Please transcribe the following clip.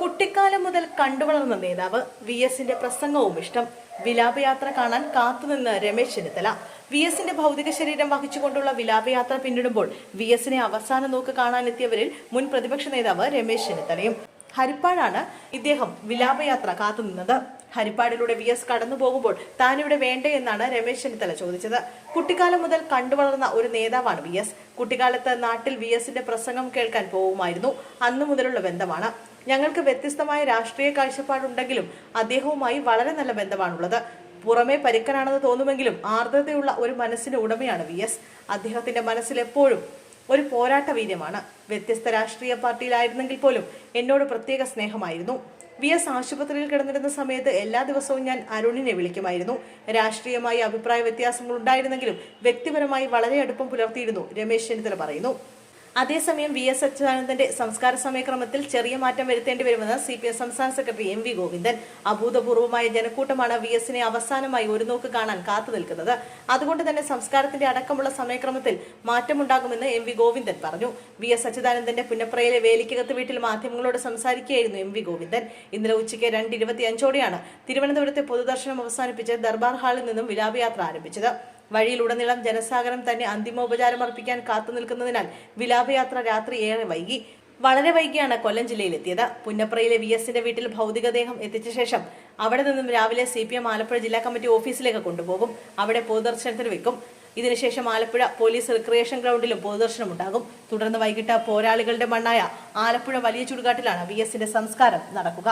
കുട്ടിക്കാലം മുതൽ കണ്ടുവളർന്ന നേതാവ് വി എസിന്റെ പ്രസംഗവും ഇഷ്ടം. വിലാപയാത്ര കാണാൻ കാത്തുനിന്ന് രമേശ് ചെന്നിത്തല. വി എസിന്റെ ഭൗതിക ശരീരം വഹിച്ചുകൊണ്ടുള്ള വിലാപയാത്ര പിന്നിടുമ്പോൾ വി എസിനെ അവസാന നോക്ക് കാണാനെത്തിയവരിൽ മുൻ പ്രതിപക്ഷ നേതാവ് രമേശ് ചെന്നിത്തലയും. ഹരിപ്പാടാണ് ഇദ്ദേഹം വിലാപയാത്ര കാത്തുനിന്നത്. ഹരിപ്പാടിലൂടെ വി എസ് കടന്നു പോകുമ്പോൾ താനിവിടെ വേണ്ടേ എന്നാണ് രമേശ് ചെന്നിത്തല ചോദിച്ചത്. കുട്ടിക്കാലം മുതൽ കണ്ടുവളർന്ന ഒരു നേതാവാണ് വി എസ് കുട്ടിക്കാലത്ത് നാട്ടിൽ വി എസിന്റെ പ്രസംഗം കേൾക്കാൻ പോകുമായിരുന്നു അന്നു മുതലുള്ള ബന്ധമാണ്. ഞങ്ങൾക്ക് വ്യത്യസ്തമായ രാഷ്ട്രീയ കാഴ്ചപ്പാടുണ്ടെങ്കിലും അദ്ദേഹവുമായി വളരെ നല്ല ബന്ധമാണുള്ളത്. പുറമെ പരുക്കനാണെന്ന് തോന്നുമെങ്കിലും ആർദ്രതയുള്ള ഒരു മനസ്സിന് ഉടമയാണ് വി എസ് അദ്ദേഹത്തിന്റെ മനസ്സിൽ എപ്പോഴും ഒരു പോരാട്ട വീര്യമാണ്. വ്യത്യസ്ത രാഷ്ട്രീയ പാർട്ടിയിലായിരുന്നെങ്കിൽ പോലും എന്നോട് പ്രത്യേക സ്നേഹമായിരുന്നു. വി എസ് ആശുപത്രിയിൽ കിടന്നിരുന്ന സമയത്ത് എല്ലാ ദിവസവും ഞാൻ അരുണിനെ വിളിക്കുമായിരുന്നു. രാഷ്ട്രീയമായി അഭിപ്രായ വ്യത്യാസങ്ങൾ ഉണ്ടായിരുന്നെങ്കിലും വ്യക്തിപരമായി വളരെ അടുപ്പം പുലർത്തിയിരുന്നു രമേശ് ചെന്നിത്തല പറയുന്നു. അതേസമയം വി എസ് അച്യുതാനന്ദന്റെ സംസ്കാര സമയക്രമത്തിൽ ചെറിയ മാറ്റം വരുത്തേണ്ടി വരുമെന്ന് സി പി എം സംസ്ഥാന സെക്രട്ടറി എം വി ഗോവിന്ദൻ. അഭൂതപൂർവമായ ജനക്കൂട്ടമാണ് വി എസിനെ അവസാനമായി ഒരു നോക്ക് കാണാൻ കാത്തു നിൽക്കുന്നത്. അതുകൊണ്ട് തന്നെ സംസ്കാരത്തിന്റെ അടക്കമുള്ള സമയക്രമത്തിൽ മാറ്റമുണ്ടാകുമെന്ന് എം വി ഗോവിന്ദൻ പറഞ്ഞു. വി എസ് അച്യുതാനന്ദന്റെ പുന്നപ്രയിലെ വേലിക്കകത്ത് വീട്ടിൽ മാധ്യമങ്ങളോട് സംസാരിക്കുകയായിരുന്നു എം വി ഗോവിന്ദൻ. ഇന്നലെ ഉച്ചയ്ക്ക് രണ്ട് ഇരുപത്തിയഞ്ചോടെയാണ് തിരുവനന്തപുരത്തെ പൊതുദർശനം അവസാനിപ്പിച്ച് ദർബാർ ഹാളിൽ നിന്നും വിലാപയാത്ര ആരംഭിച്ചത്. വഴിയിലുടനീളം ജനസാഗരം തന്നെ അന്തിമോപചാരം അർപ്പിക്കാൻ കാത്തുനിൽക്കുന്നതിനാൽ വിലാപയാത്ര രാത്രി ഏറെ വൈകി. വളരെ വൈകിയാണ് കൊല്ലം ജില്ലയിലെത്തിയത്. പുന്നപ്രയിലെ വി എസിന്റെ വീട്ടിൽ ഭൗതികദേഹം എത്തിച്ച ശേഷം അവിടെ നിന്നും രാവിലെ സി പി എം ആലപ്പുഴ ജില്ലാ കമ്മിറ്റി ഓഫീസിലേക്ക് കൊണ്ടുപോകും. അവിടെ പൊതുദർശനത്തിന് വെക്കും. ഇതിനുശേഷം ആലപ്പുഴ പോലീസ് റിക്രിയേഷൻ ഗ്രൗണ്ടിലും പൊതുദർശനം ഉണ്ടാകും തുടർന്ന് വൈകിട്ട് പോരാളികളുടെ മണ്ണായ ആലപ്പുഴ വലിയ ചുടുകാട്ടിലാണ് വി എസിന്റെ സംസ്കാരം നടക്കുക.